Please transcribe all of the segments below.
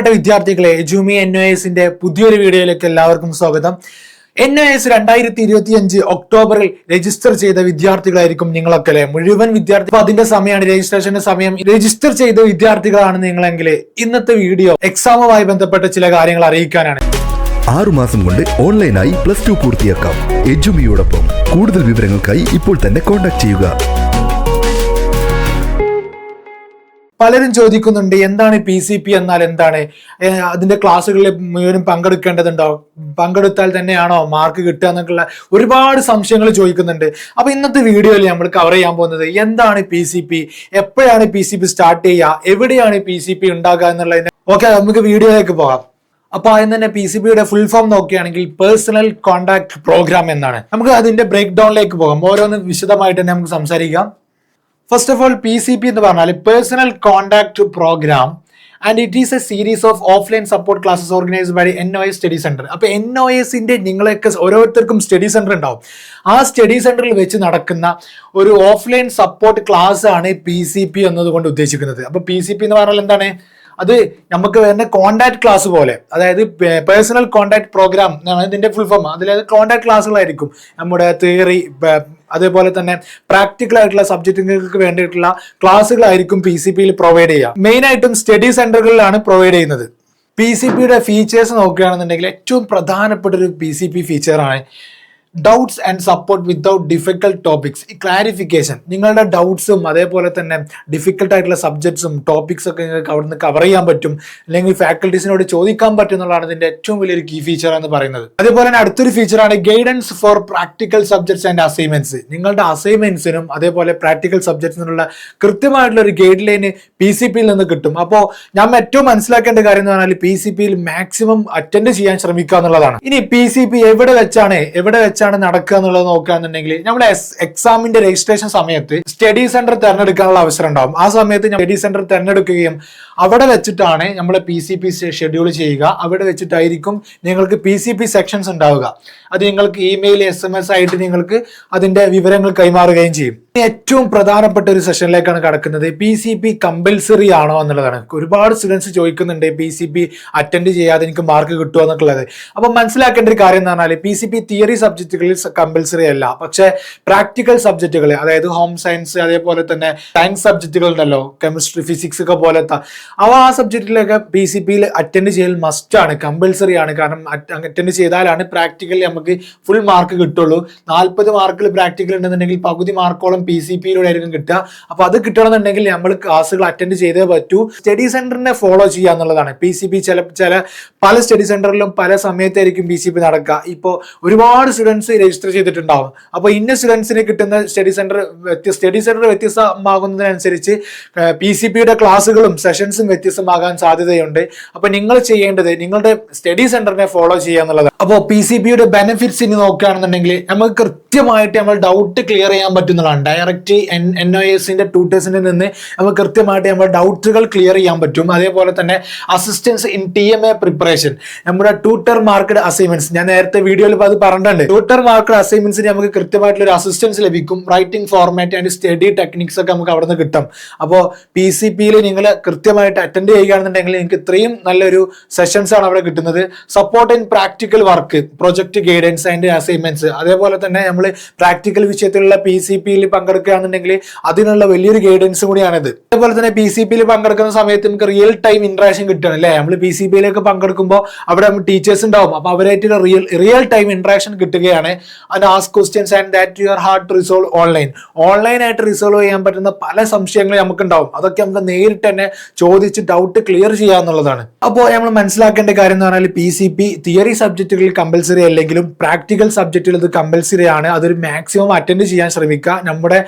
പ്രിയപ്പെട്ട വിദ്യാർത്ഥികളെ Jumi N O എസിന്റെ പുതിയൊരു വീഡിയോയിലേക്ക് എല്ലാവർക്കും സ്വാഗതം. എൻ ഒ എസ് രണ്ടായിരത്തി ഇരുപത്തി അഞ്ച് ഒക്ടോബറിൽ രജിസ്റ്റർ ചെയ്ത വിദ്യാർത്ഥികളായിരിക്കും നിങ്ങളൊക്കെ അല്ലെ മുഴുവൻ വിദ്യാർത്ഥി അതിന്റെ സമയമാണ് രജിസ്ട്രേഷന്റെ സമയം. രജിസ്റ്റർ ചെയ്ത വിദ്യാർത്ഥികളാണ് നിങ്ങളെങ്കിൽ ഇന്നത്തെ വീഡിയോ എക്സാമുമായി ബന്ധപ്പെട്ട ചില കാര്യങ്ങൾ അറിയിക്കാനാണ്. ആറുമാസം കൊണ്ട് ഓൺലൈനായി പ്ലസ് ടു പൂർത്തിയാക്കാം. എജുമിയോടൊപ്പം കൂടുതൽ വിവരങ്ങൾക്കായി ഇപ്പോൾ തന്നെ കോൺടാക്ട് ചെയ്യുക. പലരും ചോദിക്കുന്നുണ്ട് എന്താണ് പി സി പി എന്നാൽ എന്താണ്? അതിന്റെ ക്ലാസ്സുകളിൽ മുഴുവനും പങ്കെടുക്കേണ്ടതുണ്ടോ? പങ്കെടുത്താൽ തന്നെയാണോ മാർക്ക് കിട്ടുക എന്നൊക്കെയുള്ള ഒരുപാട് സംശയങ്ങൾ ചോദിക്കുന്നുണ്ട്. അപ്പൊ ഇന്നത്തെ വീഡിയോയിൽ നമ്മൾ കവർ ചെയ്യാൻ പോകുന്നത് എന്താണ് പി സി പി എപ്പോഴാണ് പി സി പി സ്റ്റാർട്ട് ചെയ്യുക? എവിടെയാണ് പി സി പി ഉണ്ടാകുക എന്നുള്ളതിന് ഓക്കെ നമുക്ക് വീഡിയോയിലേക്ക് പോകാം. അപ്പൊ ആദ്യം തന്നെ പി സി ബിയുടെ ഫുൾ ഫോം നോക്കുകയാണെങ്കിൽ പേഴ്സണൽ കോൺടാക്ട് പ്രോഗ്രാം എന്നാണ്. നമുക്ക് അതിന്റെ ബ്രേക്ക് ഡൗണിലേക്ക് പോകാം. ഓരോന്ന് വിശദമായിട്ട് തന്നെ നമുക്ക് സംസാരിക്കാം. First of all P C P എന്ന് പറഞ്ഞാൽ personal contact programme and it is a series of offline support classes organised by N O S study centre അപ്പോൾ എൻ ഒ എസിന്റെ നിങ്ങളൊക്കെ ഓരോരുത്തർക്കും സ്റ്റഡി സെന്റർ ഉണ്ടാവും. ആ സ്റ്റഡി സെന്ററിൽ വെച്ച് നടക്കുന്ന ഒരു ഓഫ്ലൈൻ സപ്പോർട്ട് ക്ലാസ് ആണ് പി സി പി എന്നതുകൊണ്ട് ഉദ്ദേശിക്കുന്നത്. അപ്പോൾ പി സി പി എന്ന് പറഞ്ഞാൽ എന്താണ്? അത് നമുക്ക് വരുന്ന കോണ്ടാക്ട് ക്ലാസ് പോലെ. അതായത് പേഴ്സണൽ കോണ്ടാക്ട് പ്രോഗ്രാം എന്നാണ് ഇതിന്റെ ഫുൾ ഫോം അതിൽ കോണ്ടാക്ട് ക്ലാസ്സുകളായിരിക്കും നമ്മുടെ തിയറി അതേപോലെ തന്നെ പ്രാക്ടിക്കൽ ആയിട്ടുള്ള സബ്ജക്റ്റുകൾക്ക് വേണ്ടിയിട്ടുള്ള ക്ലാസ്സുകളായിരിക്കും പി സി പിയിൽ പ്രൊവൈഡ് ചെയ്യുക. മെയിൻ ആയിട്ടും സ്റ്റഡി സെന്ററുകളിലാണ് പ്രൊവൈഡ് ചെയ്യുന്നത്. പി സി പിയുടെ ഫീച്ചേഴ്സ് നോക്കുകയാണെന്നുണ്ടെങ്കിൽ ഏറ്റവും പ്രധാനപ്പെട്ട ഒരു P C P ഫീച്ചറാണ് doubts and support without difficult topics ഈ ക്ലാരിഫിക്കേഷൻ നിങ്ങളുടെ ഡൗട്ട്സും അതേപോലെ തന്നെ ഡിഫിക്കൽട്ട് ആയിട്ടുള്ള സബ്ജക്ട്സും ടോപ്പിക്സ് ഒക്കെ നിങ്ങൾക്ക് അവിടുന്ന് കവർ ചെയ്യാൻ പറ്റും. അല്ലെങ്കിൽ ഫാക്കൽറ്റീസിനോട് ചോദിക്കാൻ പറ്റും എന്നുള്ളതാണ് ഇതിന്റെ ഏറ്റവും വലിയൊരു കീ ഫീച്ചർ എന്ന് പറയുന്നത്. അതേപോലെ തന്നെ അടുത്തൊരു ഫീച്ചറാണ് guidance for practical subjects and assignments നിങ്ങളുടെ അസൈൻമെന്റ്സിനും അതേപോലെ പ്രാക്ടിക്കൽ സബ്ജക്ട്സിനുള്ള കൃത്യമായിട്ടുള്ള ഒരു ഗൈഡ് ലൈന് പി സി പിയിൽ നിന്ന് കിട്ടും. അപ്പോൾ ഞാൻ ഏറ്റവും മനസ്സിലാക്കേണ്ട കാര്യം എന്ന് പറഞ്ഞാൽ പി സി പിയിൽ മാക്സിമം അറ്റൻഡ് ചെയ്യാൻ ശ്രമിക്കുക എന്നുള്ളതാണ്. ഇനി പി സി പി എവിടെ വെച്ചാണ് എവിടെ വെച്ചാണ് നടക്കുക എന്നുള്ളത് നോക്കുകയാണെന്നുണ്ടെങ്കിൽ നമ്മുടെ എക്സാമിന്റെ രജിസ്ട്രേഷൻ സമയത്ത് സ്റ്റഡി സെന്റർ തിരഞ്ഞെടുക്കാനുള്ള അവസരം ഉണ്ടാവും. ആ സമയത്ത് സ്റ്റഡി സെന്റർ തിരഞ്ഞെടുക്കുകയും അവിടെ വെച്ചിട്ടാണ് നമ്മൾ പി സി പി ഷെഡ്യൂൾ ചെയ്യുക. അവിടെ വെച്ചിട്ടായിരിക്കും നിങ്ങൾക്ക് പി സി പി സെക്ഷൻസ് ഉണ്ടാവുക. അത് നിങ്ങൾക്ക് ഇമെയിൽ എസ് എം എസ് ആയിട്ട് നിങ്ങൾക്ക് അതിന്റെ വിവരങ്ങൾ കൈമാറുകയും ചെയ്യും. ഏറ്റവും പ്രധാനപ്പെട്ട ഒരു സെഷനിലേക്കാണ് കടക്കുന്നത് പി സി പി കമ്പൽസറി ആണോ എന്നുള്ളതാണ്. ഒരുപാട് സ്റ്റുഡൻസ് ചോദിക്കുന്നുണ്ട് പി സി പി അറ്റൻഡ് ചെയ്യാതെ എനിക്ക് മാർക്ക് കിട്ടുമോ എന്നുള്ളത് അപ്പൊ മനസ്സിലാക്കേണ്ട ഒരു കാര്യം എന്ന് പറഞ്ഞാൽ പി സി പി തിയറി സബ്ജക്റ്റുകളിൽ കമ്പൽസറി അല്ല. പക്ഷെ പ്രാക്ടിക്കൽ സബ്ജക്റ്റുകൾ അതായത് ഹോം സയൻസ് അതേപോലെ തന്നെ സയൻസ് സബ്ജക്റ്റുകൾ ഉണ്ടല്ലോ കെമിസ്ട്രി ഫിസിക്സ് ഒക്കെ പോലത്തെ അവ ആ സബ്ജക്റ്റിലൊക്കെ പി സി പിയിൽ അറ്റൻഡ് ചെയ്യൽ മസ്റ്റ് ആണ് കമ്പൽസറി ആണ്. കാരണം അറ്റൻഡ് ചെയ്താലാണ് പ്രാക്ടിക്കലി നമുക്ക് ഫുൾ മാർക്ക് കിട്ടുള്ളൂ. നാൽപ്പത് മാർക്കിൽ പ്രാക്ടിക്കൽ ഉണ്ടെന്നുണ്ടെങ്കിൽ പകുതി മാർക്കോളം പി സി പിയിലൂടെ ആയിരിക്കും കിട്ടുക. അപ്പൊ അത് കിട്ടണമെന്നുണ്ടെങ്കിൽ നമ്മൾ ക്ലാസ്സുകൾ അറ്റൻഡ് ചെയ്തേ പറ്റൂ. സ്റ്റഡി സെന്ററിനെ ഫോളോ ചെയ്യുക എന്നുള്ളതാണ്. പി സി പി ചില ചില പല സ്റ്റഡി സെന്ററിലും പല സമയത്തായിരിക്കും പി സി പി നടക്കുക. ഇപ്പോൾ ഒരുപാട് സ്റ്റുഡൻസ് രജിസ്റ്റർ ചെയ്തിട്ടുണ്ടാവും. അപ്പോൾ ഇന്ന കിട്ടുന്ന സ്റ്റഡി സെന്റർ സ്റ്റഡി സെന്റർ വ്യത്യസ്തമാകുന്നതിനനുസരിച്ച് പി സി പിയുടെ ക്ലാസ്സുകളും സെഷൻസും വ്യത്യസ്തമാകാൻ സാധ്യതയുണ്ട്. അപ്പൊ നിങ്ങൾ ചെയ്യേണ്ടത് നിങ്ങളുടെ സ്റ്റഡി സെന്ററിനെ ഫോളോ ചെയ്യുക എന്നുള്ളതാണ്. അപ്പോൾ പി സി പിയുടെ ബെനിഫിറ്റ്സ് ഇനി നോക്കുകയാണെന്നുണ്ടെങ്കിൽ നമുക്ക് കൃത്യമായിട്ട് നമ്മൾ ഡൗട്ട് ക്ലിയർ ചെയ്യാൻ പറ്റുന്നതാണ്. ഡയറക്റ്റ് എൻ എൻ ഒ എസിന്റെ ട്യൂട്ടേഴ്സിൽ നിന്ന് നമുക്ക് കൃത്യമായിട്ട് നമ്മൾ ഡൗട്ടുകൾ ക്ലിയർ ചെയ്യാൻ പറ്റും. അതേപോലെ തന്നെ assistance in T M A preparation നമ്മുടെ ട്യൂട്ടർ മാർക്കഡ് അസൈൻമെന്റ്സ് ഞാൻ നേരത്തെ വീഡിയോയിൽ അത് പറഞ്ഞിട്ടുണ്ട്. ട്യൂട്ടർ മാർക്ക് അസൈൻമെന്റ്സിന് നമുക്ക് കൃത്യമായിട്ടുള്ള ഒരു അസിസ്റ്റൻസ് ലഭിക്കും. Writing format and study techniques ഒക്കെ നമുക്ക് അവിടെ നിന്ന് കിട്ടും അപ്പോൾ പി സി പിയിൽ നിങ്ങൾ കൃത്യമായിട്ട് അറ്റൻഡ് ചെയ്യുകയാണെന്നുണ്ടെങ്കിൽ നിങ്ങൾക്ക് ഇത്രയും നല്ലൊരു സെഷൻസ് ആണ് അവിടെ കിട്ടുന്നത്. Support in practical work project guidance and assignments അതേപോലെ തന്നെ നമ്മൾ പ്രാക്ടിക്കൽ വിഷയത്തിലുള്ള പി സി പിയിൽ പങ്കെടുക്കുകയാണെന്നുണ്ടെങ്കിൽ അതിനുള്ള വലിയൊരു ഗൈഡൻസ് കൂടിയാണിത്. അതേപോലെ തന്നെ പി സി പിയിൽ പങ്കെടുക്കുന്ന സമയത്ത് നമുക്ക് റിയൽ ടൈം ഇന്ററാക്ഷൻ കിട്ടണം അല്ലേ? നമ്മൾ പി സി പിയിലൊക്കെ പങ്കെടുക്കുമ്പോൾ അവിടെ ടീച്ചേഴ്സ് ഉണ്ടാവും. അപ്പോൾ അവരായിട്ടുള്ള റിയൽ റിയൽ ടൈം ഇന്ററാക്ഷൻ കിട്ടുകയാണ്. And ask questions and that your are hard to resolve online ആയിട്ട് റിസോൾവ് ചെയ്യാൻ പറ്റുന്ന പല സംശയങ്ങളും നമുക്ക് ഉണ്ടാവും അതൊക്കെ നമുക്ക് നേരിട്ട് തന്നെ ചോദിച്ച് ഡൗട്ട് ക്ലിയർ ചെയ്യാന്നുള്ളതാണ് അപ്പോൾ നമ്മൾ മനസ്സിലാക്കേണ്ട കാര്യം എന്ന് പറഞ്ഞാൽ പി സി പി തിയറി സബ്ജക്റ്റുകൾ കമ്പൽസറി അല്ലെങ്കിലും പ്രാക്ടിക്കൽ സബ്ജക്റ്റുകൾ ഇത് കമ്പൽസറി ആണ്. അതൊരു മാക്സിമം അറ്റൻഡ് ചെയ്യാൻ ശ്രമിക്കുക. നമ്മുടെ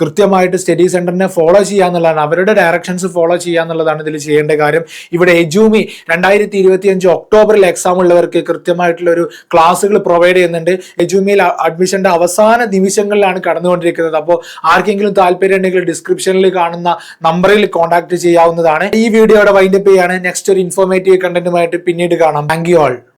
കൃത്യമായിട്ട് സ്റ്റഡി സെന്ററിനെ ഫോളോ ചെയ്യുക എന്നുള്ളതാണ്. അവരുടെ ഡയറക്ഷൻസ് ഫോളോ ചെയ്യുക എന്നുള്ളതാണ് ഇതിൽ ചെയ്യേണ്ട കാര്യം. ഇവിടെ എജൂമി രണ്ടായിരത്തി ഇരുപത്തി അഞ്ച് ഒക്ടോബറിൽ എക്സാം ഉള്ളവർക്ക് കൃത്യമായിട്ടുള്ള ഒരു ക്ലാസ്സുകൾ പ്രൊവൈഡ് ചെയ്യുന്നുണ്ട്. എജൂമിയിൽ അഡ്മിഷന്റെ അവസാന നിമിഷങ്ങളിലാണ് കടന്നുകൊണ്ടിരിക്കുന്നത്. അപ്പോൾ ആർക്കെങ്കിലും താല്പര്യം ഉണ്ടെങ്കിൽ ഡിസ്ക്രിപ്ഷനിൽ കാണുന്ന നമ്പറിൽ കോൺടാക്ട് ചെയ്യാവുന്നതാണ്. ഈ വീഡിയോയുടെ വൈൻഡപ്പ് ചെയ്യാണ്. നെക്സ്റ്റ് ഒരു ഇൻഫോർമേറ്റീവ് കണ്ടന്റുമായിട്ട് പിന്നീട് കാണാം. Thank you all